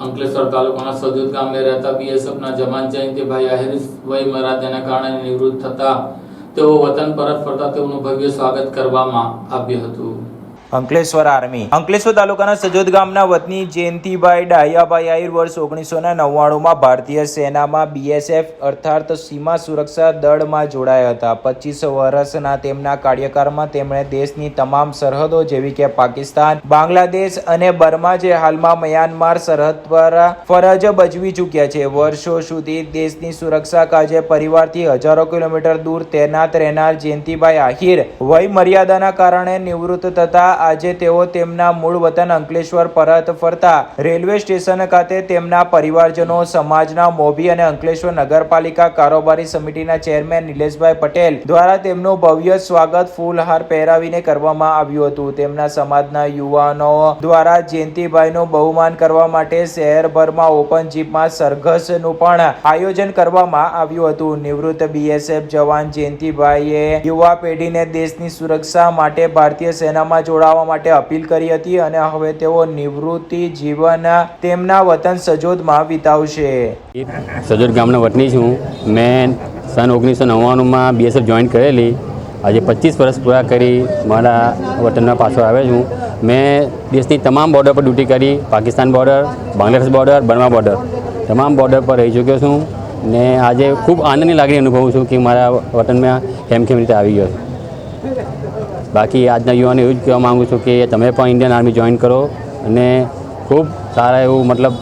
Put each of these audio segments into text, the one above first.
અંકલેશ્વર તાલુકાના સજોદ ગામે રહેતા બીએસએફના જવાન જયંતિભાઈ આહિર વય મર્યાદાના કારણે નિવૃત્ત થતા તેઓ વતન પરત ફરતા તેઓનું ભવ્ય સ્વાગત કરવામાં આવ્યું હતું. અંકલેશ્વર આર્મી. અંકલેશ્વર તાલુકાના સજોદ ગામના વતની જયંતિભાઈ ડાહિયાભાઈ આહિર વર્ષ ઓગણીસો નવ્વાણુંમાં ભારતીય સેનામાં બીએસએફ અર્થાત સીમા સુરક્ષા દળમાં જોડાયા હતા. પચીસ વર્ષના તેમના કાર્યકાળમાં તેમણે દેશની તમામ સરહદો જેવી કે પાકિસ્તાન, બાંગ્લાદેશ અને બર્મા જે હાલમાં મ્યાનમાર સરહદ પર ફરજ બજવી ચૂક્યા છે. વર્ષો સુધી દેશની સુરક્ષા કાજે પરિવારથી હજારો કિલોમીટર દૂર તૈનાત રહેનાર જયંતિભાઈ આહિર વય મર્યાદાના કારણે નિવૃત્ત થતા આજે તેઓ તેમના મૂળ વતન અંકલેશ્વર પરત ફરતા. રેલવે સ્ટેશન ખાતે તેમના પરિવારજનો, સમાજના મોભી અને અંકલેશ્વર નગરપાલિકા કારોબારી સમિતિના ચેરમેન નિલેશભાઈ પટેલ દ્વારા તેમનું ભવ્ય સ્વાગત ફૂલહાર પહેરાવીને કરવામાં આવ્યું હતું. તેમના સમાજના યુવાનો દ્વારા જયંતિભાઈનું બહુમાન કરવા માટે શહેરભરમાં ઓપન જીપમાં સરઘસનું પણ આયોજન કરવામાં આવ્યું હતું. નિવૃત્ત બીએસએફ જવાન જયંતિભાઈએ યુવા પેઢીને દેશની સુરક્ષા માટે ભારતીય સેનામાં જોડાવા માટે અપીલ કરી હતી અને હવે તેઓ નિવૃત્તિ જીવન તેમના વતન સજોદમાં વિતાવશે. સજોદ ગામના વતની છું મેં સન ઓગણીસો નવ્વાણુંમાં બીએસએફ જોઈન કરેલી. આજે પચીસ વર્ષ પૂરા કરી મારા વતનમાં પાછો આવ્યો છું મેં દેશની તમામ બોર્ડર પર ડ્યુટી કરી. Pakistan border Bangladesh border Burma border તમામ બોર્ડર પર રહી ચૂક્યો છું ને આજે ખૂબ આનંદની લાગણી અનુભવું છું કે મારા વતનમાં કેમ કેમ રીતે આવી ગયો છું. બાકી આજના યુવાને એવું જ કહેવા માગું છું કે તમે પણ ઇન્ડિયન આર્મી જોઈન કરો અને ખૂબ સારા એવું મતલબ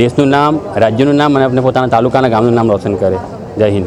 દેશનું નામ, રાજ્યનું નામ અને પોતાના તાલુકાના ગામનું નામ રોશન કરે. જય હિન્દ.